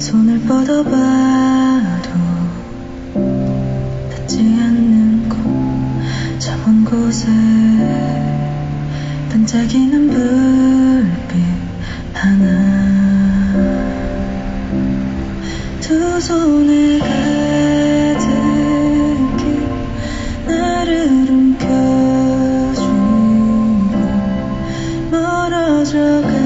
손을 뻗어봐도 닿지 않는 곳, 저 먼 곳에 반짝이는 불빛 하나. 두 손에 가득히 나를 움켜쥐고 멀어져가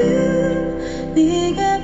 그 네가